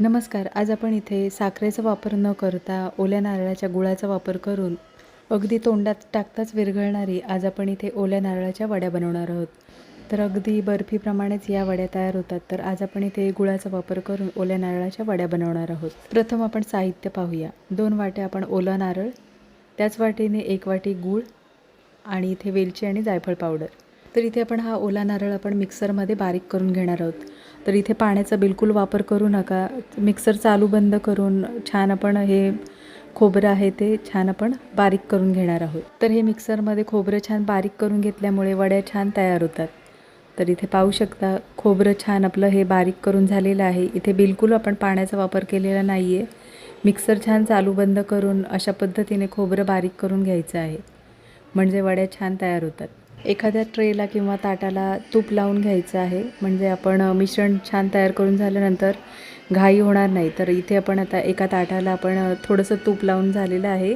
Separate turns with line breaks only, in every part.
नमस्कार आज आपण इथे साखरेचा वापर न करता ओल्या नारळाच्या गुळाचा वापर करून अगदी तोंडात टाकताच विरघळणारी आज आपण इथे ओल्या नारळाच्या वड्या बनवणार आहोत. तर अगदी बर्फीप्रमाणेच या वड्या तयार होतात तर आज आपण इथे गुळाचा वापर करून ओल्या नारळाच्या वड्या बनवणार आहोत. प्रथम आपण साहित्य पाहूया. दोन वाट्या आपण ओला नारळ त्याच वाटीने एक वाटी गूळ आणि इथे वेलची आणि जायफळ पावडर. तर इथे आपण हा ओला नारळ आपण मिक्सरमध्ये बारीक करून घेणार आहोत. तर इथे पाण्याचा बिलकुल वापर करू नका. मिक्सर चालू बंद करून छान आपण हे खोबरं आहे ते छान आपण बारीक करून घेणार आहोत. तर हे मिक्सरमध्ये खोबरं छान बारीक करून घेतल्यामुळे वड्या छान तयार होतात. तर इथे पाहू शकता खोबरं छान आपलं हे बारीक करून झालेलं आहे. इथे बिलकुल आपण पाण्याचा वापर केलेला नाही आहे मिक्सर छान चालू बंद करून अशा पद्धतीने खोबरं बारीक करून घ्यायचं आहे. म्हणजे वड्या छान तयार होतात. एखाद्या ट्रेला किंवा ताटाला तूप लावून घ्यायचं आहे. म्हणजे आपण मिश्रण छान तयार करून झाल्यानंतर घाई होणार नाही. तर इथे आपण आता एका ताटाला आपण थोडंसं तूप लावून झालेलं आहे.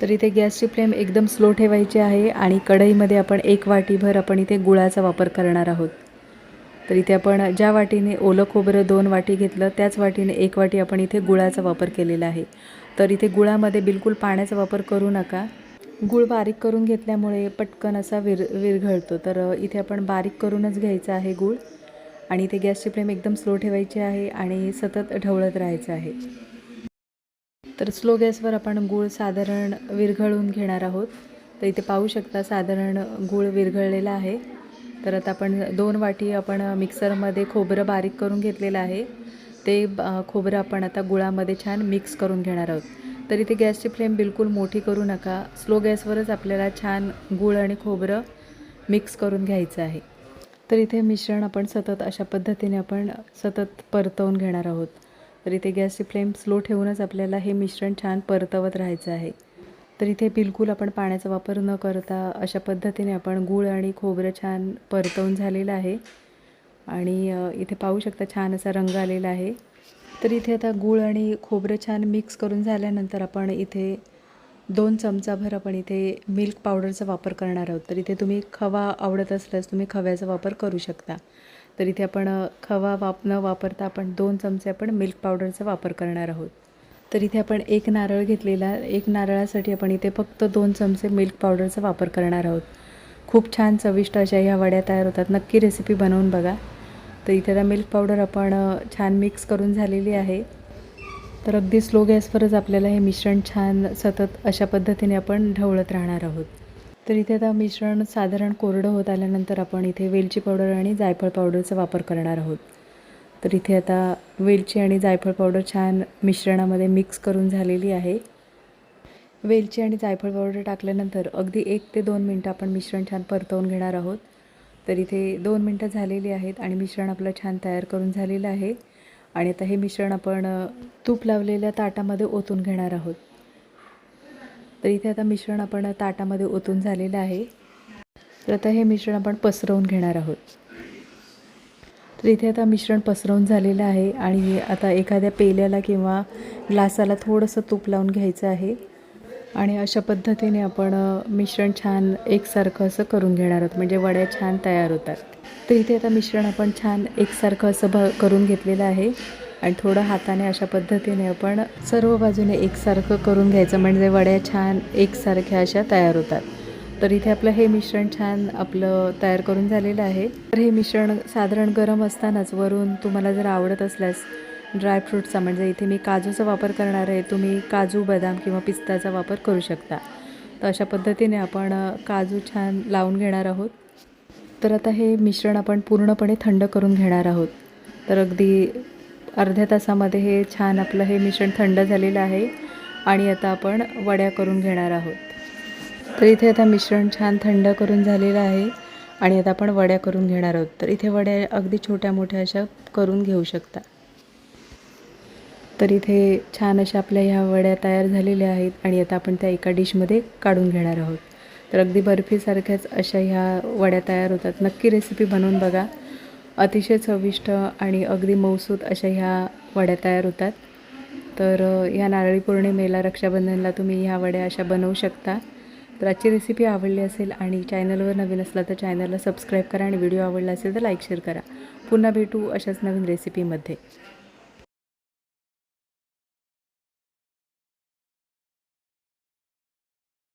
तर इथे गॅसची फ्लेम एकदम स्लो ठेवायची आहे आणि कढईमध्ये आपण एक वाटीभर आपण इथे गुळाचा वापर करणार आहोत. तर इथे आपण ज्या वाटीने ओलं खोबरं दोन वाटी घेतलं त्याच वाटीने एक वाटी आपण इथे गुळाचा वापर केलेला आहे. तर इथे गुळामध्ये बिलकुल पाण्याचा वापर करू नका. गुळ बारीक करून घेतल्यामुळे पटकन असा विर विरघळतो. तर इथे आपण बारीक करूनच घ्यायचं आहे गुळ. आणि इथे गॅसची फ्लेम एकदम स्लो ठेवायची आहे आणि सतत ढवळत राहायचं आहे. तर स्लो गॅसवर आपण गूळ साधारण विरघळून घेणार आहोत. तर इथे पाहू शकता साधारण गूळ विरघळलेला आहे. तर आता आपण दोन वाटी आपण मिक्सरमध्ये खोबरं बारीक करून घेतलेलं आहे. ते खोबरं आपण आता गुळामध्ये छान मिक्स करून घेणार आहोत. तर इथे गॅसची फ्लेम बिलकुल मोठी करू नका. स्लो गॅसवरच आपल्याला छान गूळ आणि खोबरं मिक्स करून घ्यायचं आहे. तर इथे मिश्रण आपण सतत अशा पद्धतीने आपण सतत परतवून घेणार आहोत. तर इथे गॅसची फ्लेम स्लो ठेवूनच आपल्याला हे मिश्रण छान परतवत राहायचं आहे. तर इथे बिलकुल आपण पाण्याचा वापर न करता अशा पद्धतीने आपण गूळ आणि खोबरं छान परतवून झालेलं आहे. आणि इथे पाहू शकता छान असा रंग आलेला आहे. तर इथे आता गूळ आणि खोबरं छान मिक्स करून झाल्यानंतर आपण इथे दोन चमचाभर आपण इथे मिल्क पावडरचा वापर करणार आहोत. तर इथे तुम्ही खवा आवडत असल्यास तुम्ही खव्याचा वापर करू शकता. तर इथे आपण खवा वाप न वापरता आपण दोन चमचे आपण मिल्क पावडरचा वापर करणार आहोत. तर इथे आपण एक नारळ घेतलेला एक नारळासाठी आपण इथे फक्त दोन चमचे मिल्क पावडरचा वापर करणार आहोत. खूप छान चविष्ट अशा ह्या वड्या तयार होतात. नक्की रेसिपी बनवून बघा. तर इथे आता मिल्क पावडर आपण छान मिक्स करून झालेली आहे. तर अगदी स्लो गॅसवरच आपल्याला हे मिश्रण छान सतत अशा पद्धतीने आपण ढवळत राहणार आहोत. तर इथे आता मिश्रण साधारण कोरडं होत आल्यानंतर आपण इथे वेलची पावडर आणि जायफळ पावडरचा वापर करणार आहोत. तर इथे आता वेलची आणि जायफळ पावडर छान मिश्रणामध्ये मिक्स करून झालेली आहे. वेलची आणि जायफळ पावडर टाकल्यानंतर अगदी एक ते दोन मिनटं आपण मिश्रण छान परतवून घेणार आहोत. तर इथे दोन मिनटं झालेली आहेत आणि मिश्रण आपलं छान तयार करून झालेलं आहे. आणि आता हे मिश्रण आपण तूप लावलेल्या ताटामध्ये ओतून घेणार आहोत. तर इथे आता मिश्रण आपण ताटामध्ये ओतून झालेलं आहे. तर आता हे मिश्रण आपण पसरवून घेणार आहोत. तर इथे आता मिश्रण पसरवून झालेलं आहे आणि आता एखाद्या पेल्याला किंवा ग्लासाला थोडंसं तूप लावून घ्यायचं आहे. आणि अशा पद्धतीने आपण मिश्रण छान एकसारखं असं करून घेणार आहोत. म्हणजे वड्या छान तयार होतात. तर इथे आता मिश्रण आपण छान एकसारखं असं भ करून घेतलेलं आहे. आणि थोडं हाताने अशा पद्धतीने आपण सर्व बाजूने एकसारखं करून घ्यायचं. म्हणजे वड्या छान एकसारख्या अशा तयार होतात. तर इथे आपलं हे मिश्रण छान आपलं तयार करून झालेलं आहे. तर हे मिश्रण साधारण गरम असतानाच वरून तुम्हाला जर आवडत असल्यास ड्रायफ्रूटचा म्हणजे इथे मी काजूचा वापर करणार आहे. तुम्ही काजू बदाम किंवा पिस्ताचा वापर करू शकता. तर अशा पद्धतीने आपण काजू छान लावून घेणार आहोत. तर आता हे मिश्रण आपण पूर्णपणे थंड करून घेणार आहोत. तर अगदी अर्ध्या तासामध्ये हे छान आपलं हे मिश्रण थंड झालेलं आहे आणि आता आपण वड्या करून घेणार आहोत. तर इथे आता मिश्रण छान थंड करून झालेलं आहे आणि आता आपण वड्या करून घेणार आहोत. तर इथे वड्या अगदी छोट्या मोठ्या अशा करून घेऊ शकता. तर इथे छान अशा आपल्या ह्या वड्या तयार झालेल्या आहेत आणि आता आपण त्या एका डिशमध्ये काढून घेणार आहोत. तर अगदी बर्फीसारख्याच अशा ह्या वड्या तयार होतात. नक्की रेसिपी बनवून बघा. अतिशय चविष्ट आणि अगदी मौसूत अशा ह्या वड्या तयार होतात. तर ह्या नारळी पौर्णिमेला रक्षाबंधनला तुम्ही ह्या वड्या अशा बनवू शकता. तर आजची रेसिपी आवडली असेल आणि चॅनलवर नवीन असला तर चॅनलला सबस्क्राईब करा आणि व्हिडिओ आवडला असेल तर लाईक शेअर करा. पुन्हा भेटू अशाच नवीन रेसिपीमध्ये